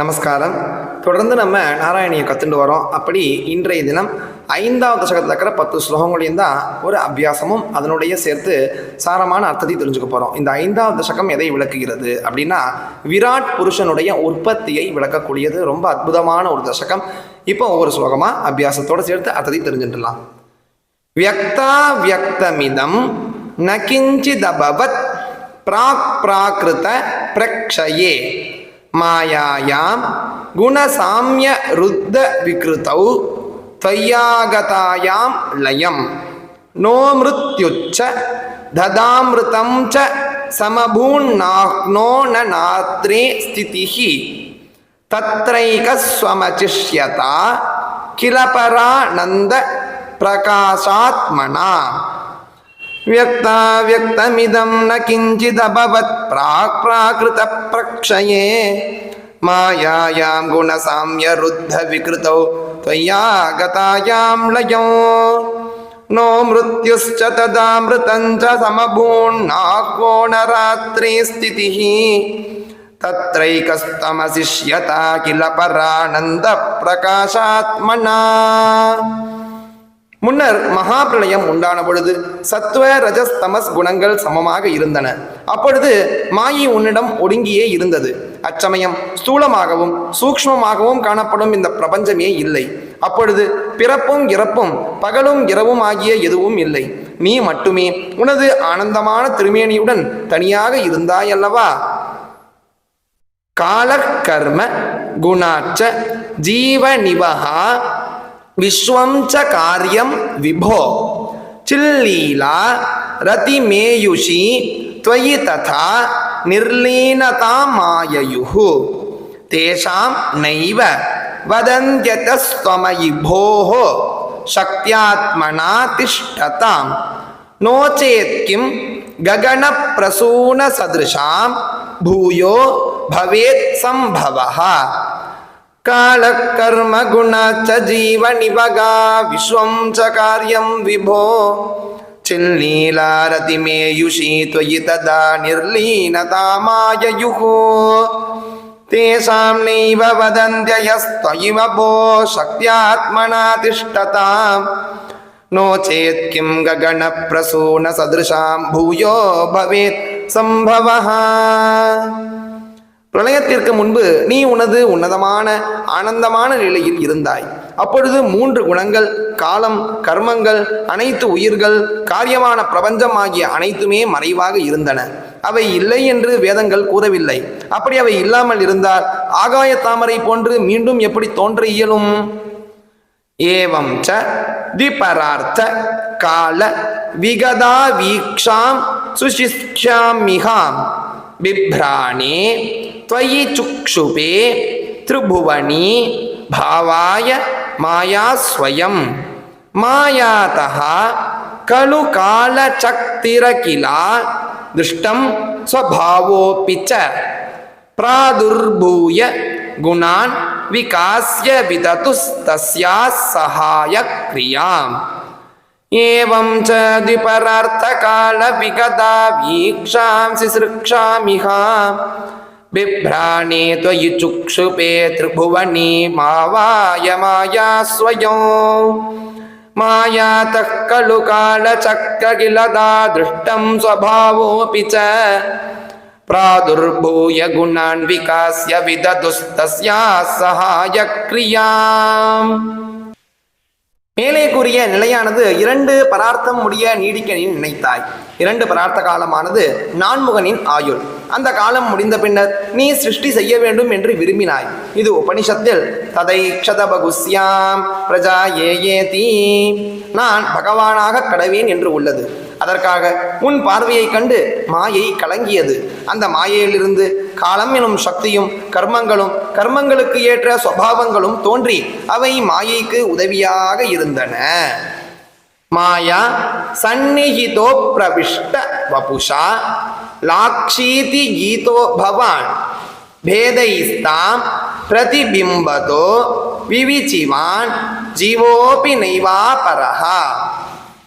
நமஸ்காரம். தொடர்ந்து நம்ம நாராயணியை கற்றுண்டு வரோம். அப்படி இன்றைய தினம் ஐந்தாவது தசகத்தில் இருக்கிற பத்து ஸ்லோகங்களையும் தான் ஒரு அபியாசமும் அதனுடைய சேர்த்து சாரமான அர்த்தத்தை தெரிஞ்சுக்க போகிறோம் இந்த ஐந்தாவது தசகம் எதை விளக்குகிறது அப்படின்னா விராட் புருஷனுடைய உற்பத்தியை விளக்கக்கூடியது. ரொம்ப அற்புதமான ஒரு தசகம். இப்போ ஒவ்வொரு ஸ்லோகமாக அபியாசத்தோடு சேர்த்து அர்த்தத்தை தெரிஞ்சுட்டுலாம் வியக்தா வியக்தமிதம் நகிஞ்சிதபவத் பிராக் பிராகிருத பிரக்ஷயே மாயாயாம் குணசாமிய ருத்த விக்ருதௌ त्वय्यागतायां लयं नो मृत्युच्च ददामृतं च समभून्नाह्नो न नात्रे स्थितिः तत्रैकस्वमचिष्यता किल परानन्द प्रकाशात्मना व्यक्ता व्यक्तमिदं न किञ्चिदभवत् प्राक् प्राकृतप्रक्षये। मायायां गुणसाम्यरुद्धविकृतौ त्वय्यागतायां लयो। नो मृत्युश्च तदामृतं च समभून्नाह्वो न रात्रे स्थितिः तत्रैकस्तमशिष्यता किल परानन्दप्रकाशात्मना முன்னர் மகாபிரளயம் உண்டான பொழுது சத்துவ ரஜஸ் தமஸ் குணங்கள் சமமாக இருந்தன. அப்பொழுது மாயை உன்னிடம் ஒடுங்கியே இருந்தது. அச்சமயம் ஸ்தூலமாகவும் சூக்ஷ்மமாகவும் காணப்படும் இந்த பிரபஞ்சமே இல்லை. அப்பொழுது பிறப்பும் இறப்பும் பகலும் இரவும் ஆகிய எதுவும் இல்லை. நீ மட்டுமே உனது ஆனந்தமான திருமேனியுடன் தனியாக இருந்தாயல்லவா? கால கர்ம குணாச்ச ஜீவநிவகா विश्वं च कार्यं विभो चिल्लीला रतिमेयुषी त्वयि तथा निर्लीनता माययुः तेषां नैव वदन्त्यतस्त्वमयि भोः शक्त्यात्मना तिष्ठतां नो चेत् किं गगनप्रसूनसदृशां भूयो भवेत्सम्भवः कालकर्मगुणश्च जीवनिवगा विश्वं च कार्यं विभो चिल्लीलारतिमेयुषी त्वयि तदा निर्लीनतामाययुः तेषां नैव वदन्त्ययस्त्वयि भो शक्त्यात्मना तिष्ठताम् नो चेत् किं गगनप्रसूनसदृशां भूयो भवेत् सम्भवः பிரளயத்திற்கு முன்பு நீ உனது உன்னதமான ஆனந்தமான நிலையில் இருந்தாய். அப்பொழுது மூன்று குணங்கள் காலம் கர்மங்கள் அனைத்து உயிர்கள் காரியமான பிரபஞ்சம் ஆகிய அனைத்துமே மறைவாக இருந்தன. அவை இல்லை என்று வேதங்கள் கூறவில்லை. அப்படி அவை இல்லாமல் இருந்தால் ஆகாய தாமரை போன்று மீண்டும் எப்படி தோன்ற இயலும்? ஏவம் ச திபரார்த்த கால விகதா வீக்ஷாம் சுசிஷ்யாமிகாம் बिभ्राणे त्वयि चुक्षुपे त्रिभुवनी भावाय माया स्वयं। मायातः खलु कालचक्तिरकिला दृष्टं स्वभावोऽपि च। प्रादुर्भूय गुणान् विकास्य विदतुस्तस्याः सहायक्रियाम् एवं च द्विपरार्थकालविगता वीक्षांसि सृक्षामिह बिभ्राणे त्वयि चुक्षुपे त्रिभुवनी मावाय माया स्वयो मायातः खलु कालचक्रकिलदा दृष्टं स्वभावोऽपि च प्रादुर्भूय गुणान् विकास्य विदधुस्तस्याः सहायक्रियाम् மேலே கூறிய நிலையானது இரண்டு பரார்த்தம் முடிய நீடிக்க நீ நினைத்தாய். இரண்டு பரார்த்த காலமானது நான்முகனின் ஆயுள். அந்த காலம் முடிந்த பின்னர் நீ சிருஷ்டி செய்ய வேண்டும் என்று விரும்பினாய். இது உபனிஷத்தில் ததை க்ஷதபகுஸ்யாம் பிரஜா ஏ ஏ தீ நான் பகவானாக கடவேன் என்று உள்ளது. அதற்காக உன் பார்வையை கண்டு மாயை கலங்கியது. அந்த மாயையிலிருந்து காலம் எனும் சக்தியும் கர்மங்களும் கர்மங்களுக்கு ஏற்ற சுவாவங்களும் தோன்றி அவை மாயைக்கு உதவியாக இருந்தன. மாயா சந்நிஹிதோ பிரவிஷ்ட வபுஷா லாக்ஷீதி கீதோ பவான் பேதைஸ்தாம் பிரதிபிம்பதோ விவிச்சிவான் ஜீவோபி நைவா பரஹா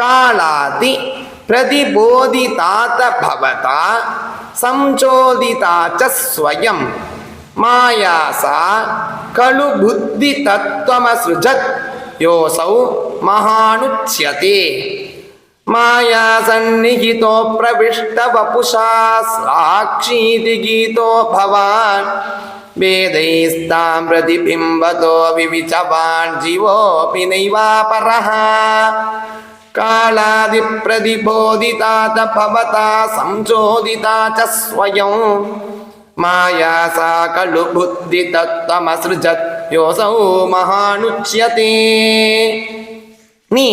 காலாதி பிரதிபோதிதாத பவதா சம்சோதிதாச்ச ஸ்வயம். மாயாசா கலு புத்தி தத்துவமசுஜத் யோசௌ மகானுச்சியதே. மாயாசன்னிகிதோ பிரவிஷ்ட வபுஷா சாட்சீதி கீதோ பவான். வேதைஸ்தாம் பிரதிபிம்பதோ விவிச்சவான். ஜீவோபி நைவாபரஹா. कालादिप्रतिबोधिता च भवता संशोधिता च स्वयं माया सा खलु बुद्धितत्त्वमसृजत् योऽसौ महानुच्यते நீ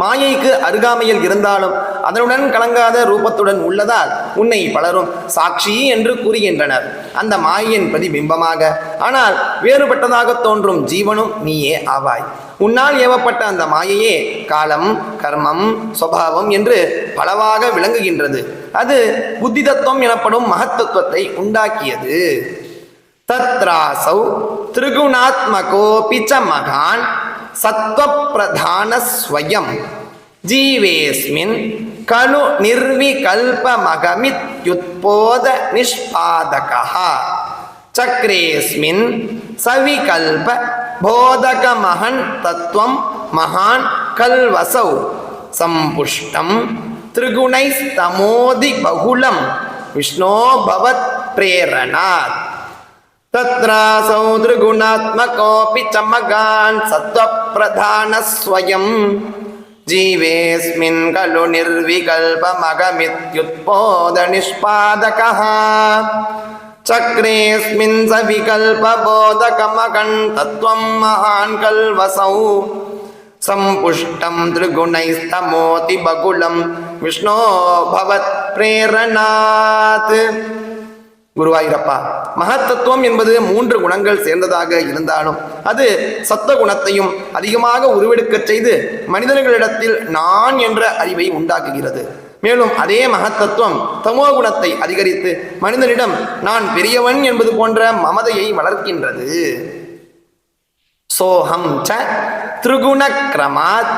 மாயைக்கு அருகாமையில் இருந்தாலும் அதனுடன் கலங்காத ரூபத்துடன் உள்ளதால் உன்னை பலரும் சாட்சி என்று கூறுகின்றனர். அந்த மாயின் பிரதிபிம்பமாக ஆனால் வேறுபட்டதாக தோன்றும் ஜீவனும் நீயே ஆவாய். உன்னால் ஏவப்பட்ட அந்த மாயையே காலம் கர்மம் சுவாவம் என்று பலவாக விளங்குகின்றது. அது புத்தி தத்துவம் எனப்படும் மகத்தத்துவத்தை உண்டாக்கியது. தத்ராசௌ திரிகுணாத்மகோபி ச மகான் சத்வப்பிரதானஸ்வயம் ஜீவேஸ்மின் கலு நிர்விகல்பமகமித்யுத்போத நிஷ்பாதகா சக்ரேஸ்மின் சவிகல்ப போதகமகன் தத்துவம் மகான் கல்வசௌ சம்புஷ்டம் திரிகுணைஸ்தமோதி பகுலம் விஷ்ணோ பவத் பிரேரணாத் तत्रासौ त्रिगुणात्मकोऽपि च मगान् सत्त्वप्रधानस्वयं जीवेऽस्मिन् खलु निर्विकल्पमगमित्युत्पोदनिष्पादकः चक्रेऽस्मिन् स विकल्पबोधकमगन् तत्त्वं महान् कल्वसौ सम्पुष्टं त्रिगुणैस्तमोति बकुलं विष्णो भवत्प्रेरणात् குருவாயூரப்பா. மகத்தத்துவம் என்பது மூன்று குணங்கள் சேர்ந்ததாக இருந்தாலும் அது சத்த குணத்தையும் அதிகமாக உருவெடுக்கச் செய்து மனிதர்களிடத்தில் நான் என்ற அறிவை உண்டாக்குகிறது. மேலும் அதே மகத்தத்துவம் தமோ குணத்தை அதிகரித்து மனிதனிடம் நான் பெரியவன் என்பது போன்ற மமதையை வளர்க்கின்றது. சோஹம் ச திரிகுணக்கிரமாத்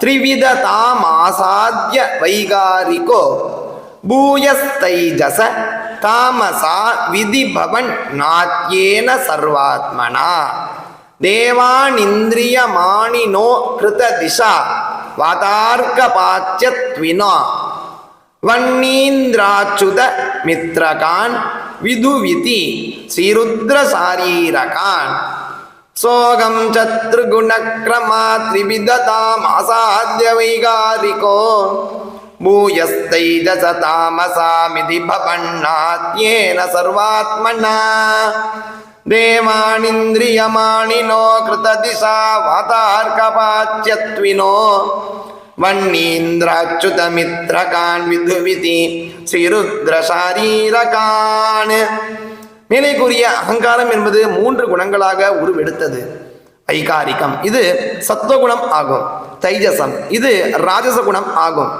த்ரிவிததாமாசாத்திய வைகாரிகோ. பூயஸ்தைஜச தாமசா விதிபவன் நாத்யேன சர்வாத்மனா. தேவானிந்திரியமானினோ கிருத திசா வாதார்க்கபாச்சியத்வினா வன்னீந்திராச்சுத மித்ரகான் விதுவிதி ஸ்ரீருத்ரசாரீரகான். சோகம் சத்ருகுணக்ரமா திரிவிததாம் அசாத்திய வைகாரிகோ भूयस्तैजस तामसामिति भवन्नात्येन सर्वात्मना देवानिन्द्रियमाणिनो कृतदिशा वातार्कपाच्यत्विनो வன்னீந்திராச்சுதமித்ரகான் விதுவிதி ஸ்ரீருத்ரசாரீரகான் மேலே கூறிய அகங்காரம் என்பது மூன்று குணங்களாக உருவெடுத்தது ஐகாரிகம் இது சத்துவகுணம் ஆகும் தைஜசம் இது ராஜச குணம் ஆகும்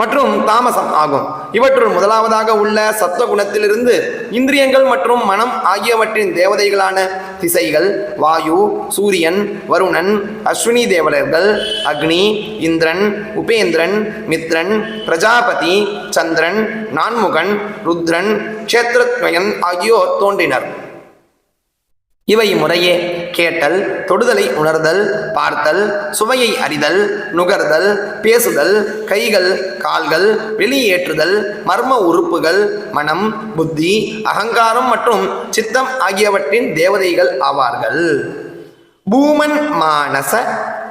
மற்றும் தாமசம் ஆகும். இவற்றுள் முதலாவதாக உள்ள சத்துவ குணத்திலிருந்து இந்திரியங்கள் மற்றும் மனம் ஆகியவற்றின் தேவதைகளான திசைகள் வாயு சூரியன் வருணன் அஸ்வினி தேவலர்கள் அக்னி இந்திரன் உபேந்திரன் மித்ரன் பிரஜாபதி சந்திரன் நான்முகன் ருத்ரன் க்ஷேத்ரத்வயன் ஆகியோர் தோன்றினர். இவை முறையே கேட்டல் தொடுதலை உணர்தல் பார்த்தல் சுவையை அறிதல் நுகர்தல் பேசுதல் கைகள் கால்கள் வெளியேற்றுதல் மர்ம உறுப்புகள் மனம் புத்தி அகங்காரம் மற்றும் சித்தம் ஆகியவற்றின் தேவதைகள் ஆவார்கள். பூமன் மானச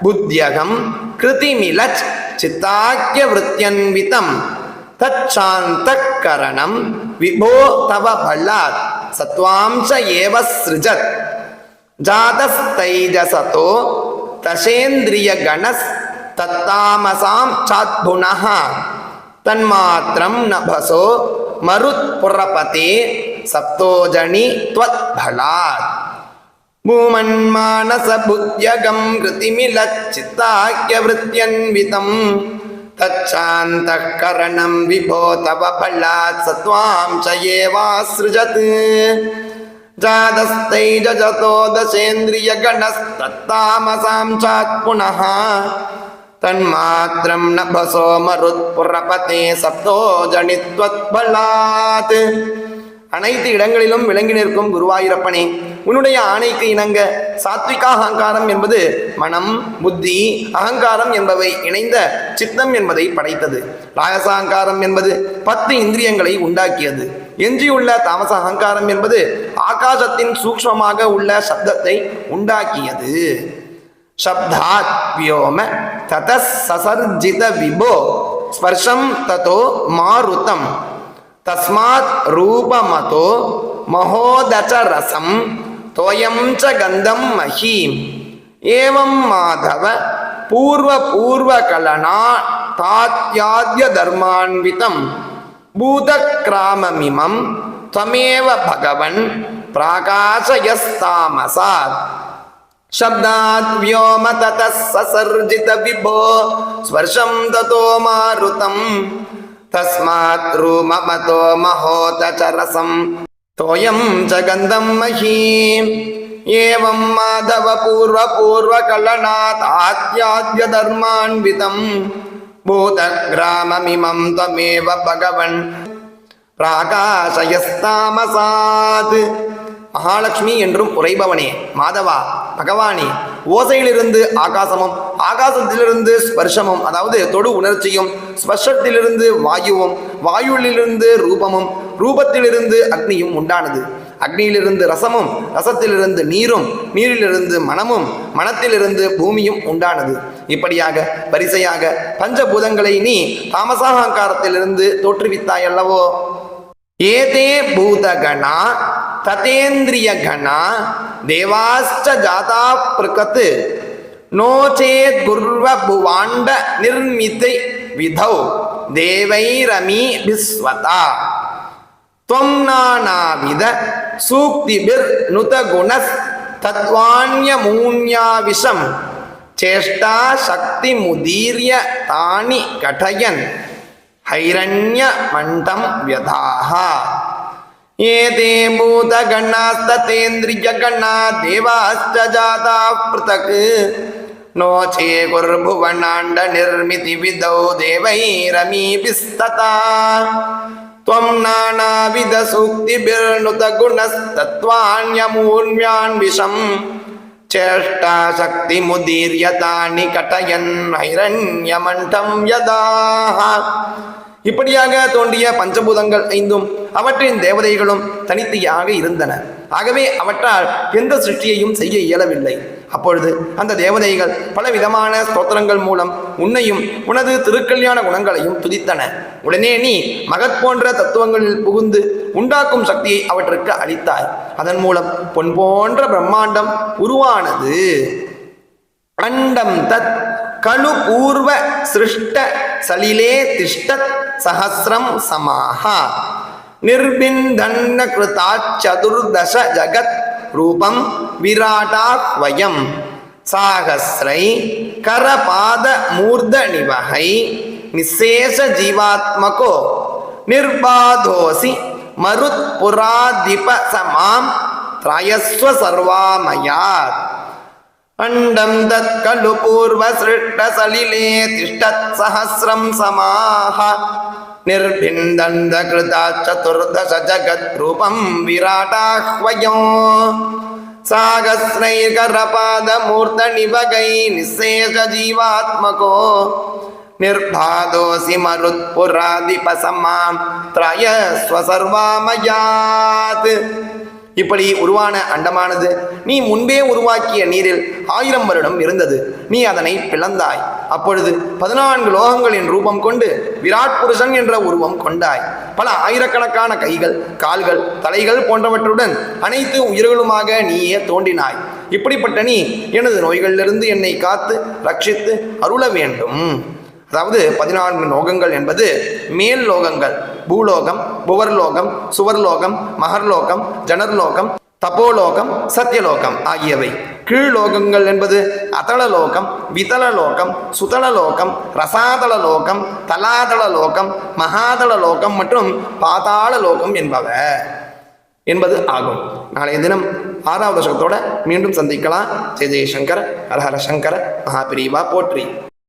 புத்தியகம் கிருதிமிலச் சித்தாக்கிய விருத்தியன்விதம் தச்சாந்தக்கரணம் விபோ தவ பல்லாத் சத்வாம்ச ஏவ சிருஜத் ஜாதஸ்தைஜசதோ தசேந்திரிய கணஸ் தத்தாமசாம் சாத்புனः தன்மாத்திரம் நபசோ மருத்புரபதே சப்தோஜனி त्वत्फलात् भूमन्मानसबुद्ध्यगं कृतिमिलच्चित्ताख्यवृत्त्यन्वितं तच्छान्तःकरणं विभो तव फलात् स त्वां च एवासृजत् जातस्तैजजतो दशेन्द्रियगणस्तत्तामसां चात् पुनः तन्मात्रं नभसो मरुत्पुरपते सप्तो जनित्वत्फलात् அனைத்து இடங்களிலும் விளங்கி நிற்கும் குருவாயூரப்பனே உன்னுடைய ஆணைக்கு இணங்க சாத்விகா அகங்காரம் என்பது மனம் புத்தி அகங்காரம் என்பவை இணைந்த சித்தம் என்பதை படைத்தது. ராயச அகங்காரம் என்பது பத்து இந்திரியங்களை உண்டாக்கியது. எஞ்சியுள்ள தாமச அகங்காரம் என்பது ஆகாசத்தின் சூக்மமாக உள்ள சப்தத்தை உண்டாக்கியது. சப்தாத் வியோம தத சசர்ஜித விபோ ஸ்பர்ஷம் ததோ மாருத்தம் स्पर्शं ततो मारुतं तस्मात् रूपमतो महोदच रसं तोयं च गन्धं महीम् एवं माधव पूर्वपूर्वकलना तात्याद्यधर्मान्वितं भूतक्राममिमं त्वमेव भगवन् प्राकाशयस्तामसात् शब्दात् व्योम ततः ससर्जित विभो स्पर्शं ततो मारुतम् तस्मात् रूममतो महोत च रसं तोयं च गन्धं महीम् एवं माधव पूर्वपूर्वकलनाथात्याद्यधर्मान्वितं भूतग्राममिमं त्वमेव भगवन् பிராகாசயஸ்தாமசாத் மகாலட்சுமி என்றும் உரைபவனே மாதவா பகவானே ஓசையிலிருந்து ஆகாசமும் ஆகாசத்திலிருந்து ஸ்பர்ஷமும் அதாவது தொடு உணர்ச்சியும் ஸ்பர்ஷத்திலிருந்து வாயுவும் வாயுவிலிருந்து ரூபமும் ரூபத்திலிருந்து அக்னியும் உண்டானது. அக்னியிலிருந்து ரசமும் ரசத்திலிருந்து நீரும் நீரிலிருந்து மனமும் மனத்திலிருந்து பூமியும் உண்டானது. இப்படியாக வரிசையாக பஞ்சபூதங்களை நீ தாமசாகங்காரத்திலிருந்து தோற்றுவித்தாயல்லவோ? ஏதே பூதகணா ததேந்திரிய கணா தேவாஸ்ட ஜாதா பிரகத் நோச்சேத் குர்வ புவாண்ட நிர்மிதை விதௌ தேவைரமி பிஸ்வதா துவம் நானாவித சூக்திபிர் நுதகுணஸ் தத்வான்யமூன்யாவிஷம் சேஷ்டா சக்தி முதீரிய தானி கடயன் ஹைரண்ய மண்டம் வியதாக एते भूतगणास्ततेन्द्रियगणा देवाश्च जाताः पृथक् नो चेकुर्भुवनाण्डनिर्मितिविधौ देवैरमीभिस्तता त्वं नानाविधसूक्तिभिर्नुतगुणस्तत्त्वान्यमूर्म्यान् विषम् चेष्टाशक्तिमुदीर्य तानि कटयन् हैरण्यमण्डं यदाः இப்படியாக தோன்றிய பஞ்சபூதங்கள் ஐந்தும் அவற்றின் தேவதைகளும் தனித்தையாக இருந்தன. ஆகவே அவற்றால் எந்த சிருஷ்டியையும் செய்ய இயலவில்லை. அப்பொழுது அந்த தேவதைகள் பல விதமான ஸ்தோத்திரங்கள் மூலம் உன்னையும் உனது திருக்கல்யாண குணங்களையும் துதித்தன. உடனே நீ மகத் போன்ற தத்துவங்களில் புகுந்து உண்டாக்கும் சக்தியை அவற்றுக்கு அளித்தாய். அதன் மூலம் பொன் போன்ற பிரம்மாண்டம் உருவானது. அண்டம் தத் கணு பூர்வ சிருஷ்ட சலிலே திஷ்டத் சஹசிரம் சமாஹ நிர்பிந்தன்ன கிருதா சதுர்தச ஜகத் ரூபம் விராடாத்வயம் வயம் சாகஸ்ரை கரபாத மூர்த நிவகை நிசேஷ ஜீவாத்மகோ நிர்பாதோசி மருத் புராதிப சமாம் திராயஸ்வ சர்வாமயாத் अण्डं तत् खलु पूर्वसृष्टसलिले तिष्ठत्सहस्रं समाः निर्भिन्दन्दकृता चतुर्दश जगद्रूपं विराटाह्वयो सागस्रैर्करपादमूर्तनिभगै निःशेषजीवात्मको निर्बाधोऽसि मरुत्पुराधिपसमां त्रयस्व सर्वामयात् இப்படி உருவான அண்டமானது நீ முன்பே உருவாக்கிய நீரில் ஆயிரம் வருடம் இருந்தது. நீ அதனை பிளந்தாய். அப்பொழுது பதினான்கு லோகங்களின் ரூபம் கொண்டு விராட் புருஷன் என்ற உருவம் கொண்டாய். பல ஆயிரக்கணக்கான கைகள் கால்கள் தலைகள் போன்றவற்றுடன் அனைத்து உயிர்களுமாக நீயே தோன்றினாய். இப்படிப்பட்ட நீ எனது நோய்களிலிருந்து என்னை காத்து ரட்சித்து அருள வேண்டும். அதாவது பதினான்கு லோகங்கள் என்பது மேல் லோகங்கள். பூலோகம் புவர்லோகம் சுவர்லோகம் மகர்லோகம் ஜனர்லோகம் தபோலோகம் சத்தியலோகம் ஆகியவை. கீழ்லோகங்கள் என்பது அதளலோகம் விதளலோகம் சுதளலோகம் ரசாதளலோகம் தலாதளலோகம் மகாதளலோகம் மற்றும் பாதாள லோகம் என்பவ என்பது ஆகும். நாளைய தினம் ஆறாவது சகத்தோட மீண்டும் சந்திக்கலாம். ஜெய ஜெயசங்கர் ஹரஹர சங்கர மகாபிரிவா போற்றி.